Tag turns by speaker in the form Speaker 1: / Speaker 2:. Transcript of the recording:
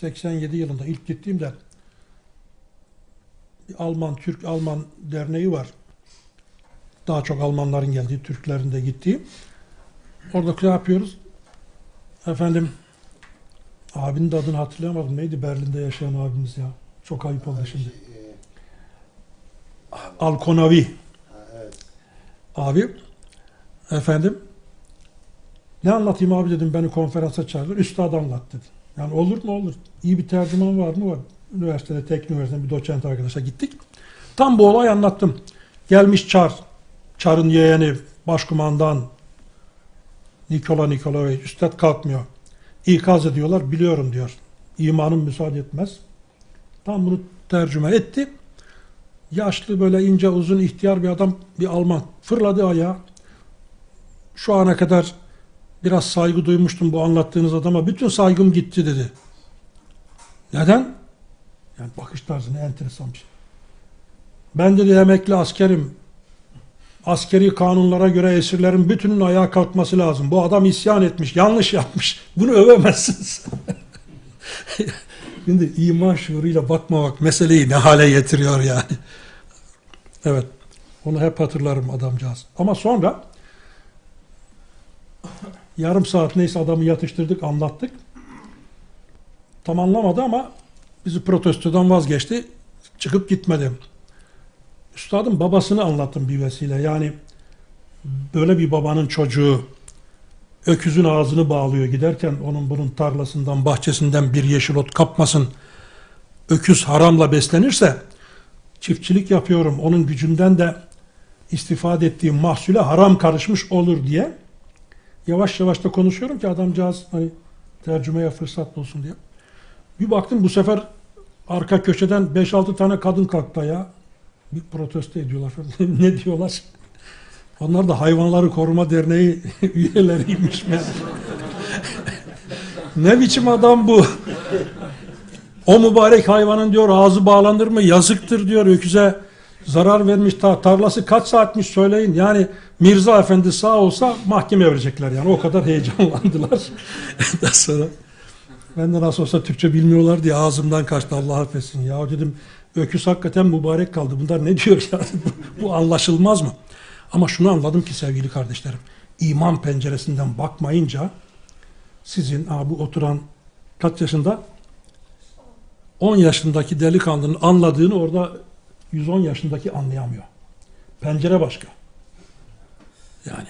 Speaker 1: 87 yılında ilk gittiğimde bir Alman, Türk-Alman derneği var. Daha çok Almanların geldiği, Türklerin de gittiği. Orada ne yapıyoruz? Efendim abinin de adını hatırlayamadım. Neydi Berlin'de yaşayan abimiz ya? Çok ayıp oldu şimdi.
Speaker 2: Şey, e,
Speaker 1: Alkonavi
Speaker 2: evet.
Speaker 1: abi. Efendim ne anlatayım abi dedim beni konferansa çağırdılar. Üstad anlat dedi. Yani olur mu olur. İyi bir tercüman var mı var. Üniversitede, teknik üniversitede bir doçent arkadaşa gittik. Tam bu olay anlattım. Gelmiş Çar. Çar'ın yeğeni, başkumandan Nikola Nikolaevich. Üstad kalkmıyor. İkaz ediyorlar. Biliyorum diyor. İmanım müsaade etmez. Tam bunu tercüme etti. Yaşlı böyle ince uzun ihtiyar bir adam bir Alman fırladı ayağa. Şu ana kadar biraz saygı duymuştum bu anlattığınız adama. Bütün saygım gitti dedi. Neden? Yani bakış tarzı ne enteresan bir şey. Ben dedi emekli askerim. Askeri kanunlara göre esirlerin bütünün ayağa kalkması lazım. Bu adam isyan etmiş, yanlış yapmış. Bunu övemezsiniz. Şimdi iman şuuruyla bakmamak meseleyi ne hale getiriyor yani. Evet. Onu hep hatırlarım adamcağız. Ama sonra yarım saat neyse adamı yatıştırdık, anlattık. Tam anlamadı ama bizi protestodan vazgeçti. Çıkıp gitmedi. Üstadın babasını anlattım bir vesile. Yani böyle bir babanın çocuğu öküzün ağzını bağlıyor giderken onun bunun tarlasından, bahçesinden bir yeşil ot kapmasın. Öküz haramla beslenirse çiftçilik yapıyorum. Onun gücünden de istifade ettiğim mahsule haram karışmış olur diye yavaş yavaş da konuşuyorum ki adamcağız hani tercümeye fırsat bulsun diye. Bir baktım bu sefer arka köşeden 5-6 tane kadın kalktı ya. Bir protesto ediyorlar. ne diyorlar? Onlar da Hayvanları Koruma Derneği üyeleriymiş ne biçim adam bu? O mübarek hayvanın diyor ağzı bağlanır mı? Yazıktır diyor öküze zarar vermiş ta tarlası kaç saatmiş söyleyin. Yani Mirza Efendi sağ olsa mahkeme verecekler yani o kadar heyecanlandılar. Ondan sonra ben de nasıl olsa Türkçe bilmiyorlar diye ağzımdan kaçtı Allah affetsin. Ya dedim öküz hakikaten mübarek kaldı. Bunlar ne diyor ya? bu, anlaşılmaz mı? Ama şunu anladım ki sevgili kardeşlerim. iman penceresinden bakmayınca sizin ha, bu oturan kaç yaşında? 10 yaşındaki delikanlının anladığını orada 110 yaşındaki anlayamıyor. Pencere başka. Yani